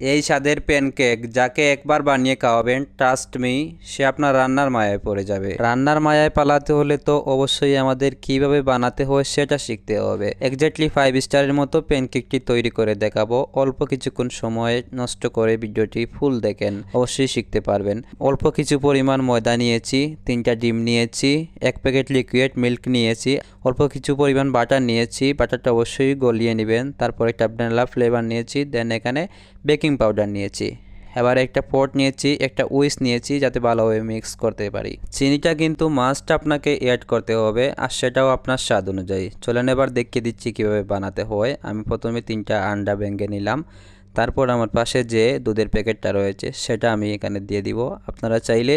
এই স্বাদের প্যানকেক যাকে একবার বানিয়ে খাওয়াবেন ট্রাস্ট মি সে আপনার রান্নার মায়ায় পড়ে যাবে। রান্নার মায়ায় পালাতে হলে তো অবশ্যই আমাদের কীভাবে বানাতে হয় সেটা শিখতে হবে। এক্স্যাক্টলি ফাইভ স্টারের মতো প্যানকেকটি তৈরি করে দেখাবো। অল্প কিছুক্ষণ সময় নষ্ট করে ভিডিওটি ফুল দেখেন, অবশ্যই শিখতে পারবেন। অল্প কিছু পরিমাণ ময়দা নিয়েছি, তিনটা ডিম নিয়েছি, এক প্যাকেট লিকুইড মিল্ক নিয়েছি, অল্প কিছু পরিমাণ বাটার নিয়েছি। বাটারটা অবশ্যই গলিয়ে নেবেন, তারপর একটা ভ্যানিলা ফ্লেভার নিয়েছি দেন এখানে বেকিং পাউডার নিয়েছি। এবার একটা পট নিয়েছি, একটা উইস নিয়েছি যাতে ভালোভাবে মিক্স করতে পারি। চিনিটা কিন্তু মাস্ট আপনাকে অ্যাড করতে হবে আর সেটাও আপনার স্বাদ অনুযায়ী। চলেন এবার দেখিয়ে দিচ্ছি কীভাবে বানাতে হয়। আমি প্রথমে তিনটা আন্ডা ভেঙে নিলাম। তারপর আমার পাশে যে দুধের প্যাকেটটা রয়েছে, সেটা আমি এখানে দিয়ে দিব। আপনারা চাইলে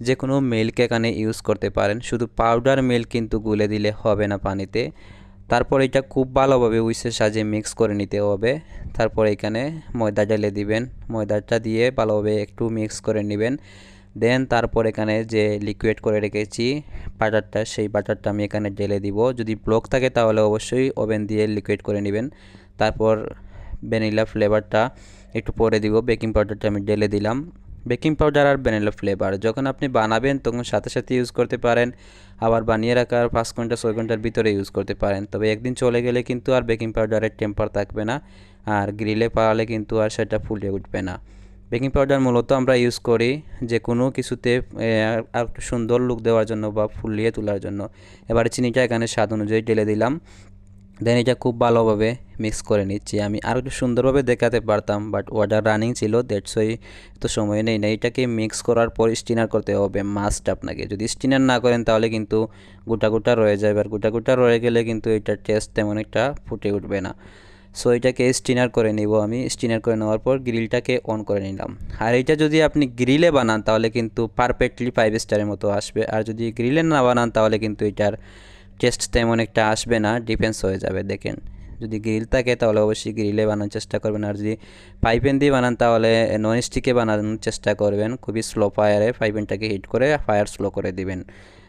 যে কোনো মিল্ক এখানে ইউজ করতে পারেন। শুধু পাউডার মিল্ক কিন্তু গুলে দিলে হবে না পানিতে। তারপর এটা খুব ভালোভাবে উইসের সাজে মিক্স করে নিতে হবে। তারপর এখানে ময়দা ঢেলে দিবেন। ময়দাটা দিয়ে ভালোভাবে একটু মিক্স করে নেবেন। দেন তারপর এখানে যে লিকুইড করে রেখেছি বাটারটা, সেই বাটারটা আমি এখানে ঢেলে দিব। যদি ব্লক থাকে তাহলে অবশ্যই ওভেন দিয়ে লিকুইড করে নেবেন। তারপর ভ্যানিলা ফ্লেভারটা একটু পরে দিব। বেকিং পাউডারটা আমি ঢেলে দিলাম। বেকিং পাউডার আর ভ্যানিলা ফ্লেভার। যখন আপনি বানাবেন, তখন সাথে সাথে ইউজ করতে পারেন। আবার বানিয়ে রাখার পাঁচ ঘণ্টা, ছয় ঘণ্টার ভিতরে ইউজ করতে পারেন। তবে একদিন চলে গেলে কিন্তু আর বেকিং পাউডারের টেম্পার থাকবে না। আর গ্রিলে পাড়ালে কিন্তু আর সেটা ফুলে উঠবে না। বেকিং পাউডার মূলত আমরা ইউজ করি যে কোনো কিছুতে আর সুন্দর লুক দেওয়ার জন্য বা ফুলিয়ে তোলার জন্য। এবারে চিনিটা এখানে স্বাদ অনুযায়ী ঢেলে দিলাম। দেন এটা খুব ভালোভাবে মিক্স করে নিচ্ছি। আমি আরও একটু সুন্দরভাবে দেখাতে পারতাম বাট ওয়াটার রানিং ছিল ওই তো সময় নেই না। এটাকে মিক্স করার পর স্টিনার করতে হবে মাস্ট আপনাকে। যদি স্টিনার না করেন, তাহলে কিন্তু গোটা গোটা রয়ে যাবে। আর গোটা গোটা রয়ে গেলে কিন্তু এটার টেস্ট তেমন একটা ফুটে উঠবে না। সো এটাকে স্টিনার করে নিব আমি। স্টিনার করে নেওয়ার পর গ্রিলটাকে অন করে নিলাম। আর এটা যদি আপনি গ্রিলে বানান, তাহলে কিন্তু পারফেক্টলি ফাইভ স্টারের মতো আসবে। আর যদি গ্রিলে না বানান, তাহলে কিন্তু এটার টেস্ট তেমন একটা আসবে না ডিফেন্স হয়ে যাবে, দেখেন। যদি গ্রিল থাকে তাহলে অবশ্যই গ্রিলে বানানোর চেষ্টা করবেন, আর যদি পাইপেন দিয়ে বানান তাহলে নন স্টিকে বানানোর চেষ্টা করবেন, খুবই স্লো ফায়ারে পাইপেনটাকে হিট করে ফায়ার স্লো করে দিবেন।